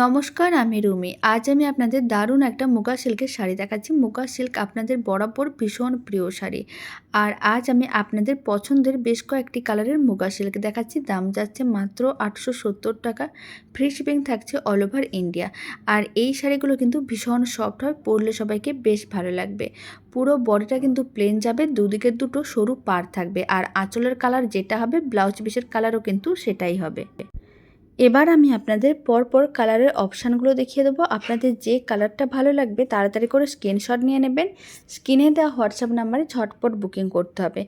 নমস্কার, আমি রুমি। আজ আমি আপনাদের দারুণ একটা মুগা সিল্কের শাড়ি দেখাচ্ছি। মুগা সিল্ক আপনাদের বরাবর ভীষণ প্রিয় শাড়ি। আর আজ আমি আপনাদের পছন্দের বেশ কয়েকটি কালারের মুগা সিল্ক দেখাচ্ছি। দাম যাচ্ছে মাত্র আটশো সত্তর টাকা। ফ্রি শিপিং থাকছে অল ওভার ইন্ডিয়া। আর এই শাড়িগুলো কিন্তু ভীষণ সফট হয়, পরলে সবাইকে বেশ ভালো লাগবে। পুরো বডিটা কিন্তু প্লেন যাবে দুদিকের দুটো সরু পার থাকবে। আর আঁচলের কালার যেটা হবে ব্লাউজ পিসের কালারও কিন্তু সেটাই হবে। এবার আমি আপনাদের পরপর কালারের অপশানগুলো দেখিয়ে দেবো। আপনাদের যে কালারটা ভালো লাগবে তাড়াতাড়ি করে স্ক্রিনশট নিয়ে নেবেন। স্ক্রিনে দেওয়া হোয়াটসঅ্যাপ নাম্বারে ঝটপট বুকিং করতে হবে।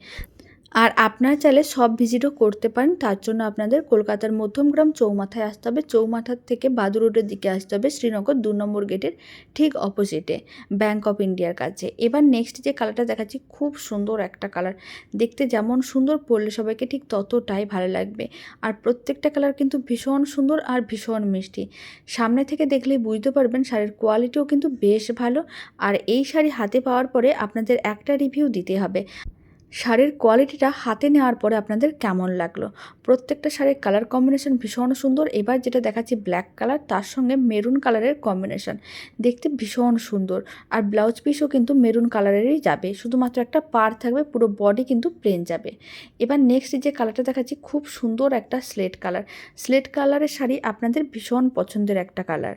আর আপনারা চাইলে সব ভিজিটও করতে পারেন। তার জন্য আপনাদের কলকাতার মধ্যমগ্রাম চৌমাথায় আসতে হবে। চৌমাথার থেকে বাদু রোডের দিকে আসতে হবে শ্রীনগর দু নম্বর গেটের ঠিক অপোজিটে ব্যাঙ্ক অফ ইন্ডিয়ার কাছে। এবার নেক্সট যে কালারটা দেখাচ্ছি, খুব সুন্দর একটা কালার দেখতে যেমন সুন্দর পড়লে সবাইকে ঠিক ততটাই ভালো লাগবে। আর প্রত্যেকটা কালার কিন্তু ভীষণ সুন্দর আর ভীষণ মিষ্টি। সামনে থেকে দেখলেই বুঝতে পারবেন শাড়ির কোয়ালিটিও কিন্তু বেশ ভালো। আর এই শাড়ি হাতে পাওয়ার পরে আপনাদের একটা রিভিউ দিতে হবে। শাড়ির কোয়ালিটিটা হাতে নেওয়ার পরে আপনাদের কেমন লাগল? প্রত্যেকটা শাড়ির কালার কম্বিনেশন ভীষণ সুন্দর। এবার যেটা দেখাচ্ছি ব্ল্যাক কালার তার সঙ্গে মেরুন কালারের কম্বিনেশন দেখতে ভীষণ সুন্দর। আর ব্লাউজ পিসও কিন্তু মেরুন কালারেরই যাবে। শুধুমাত্র একটা পার থাকবে, পুরো বডি কিন্তু প্লেন যাবে। এবার নেক্সট যে কালারটা দেখাচ্ছি, খুব সুন্দর একটা স্লেট কালার স্লেট কালারের শাড়ি আপনাদের ভীষণ পছন্দের একটা কালার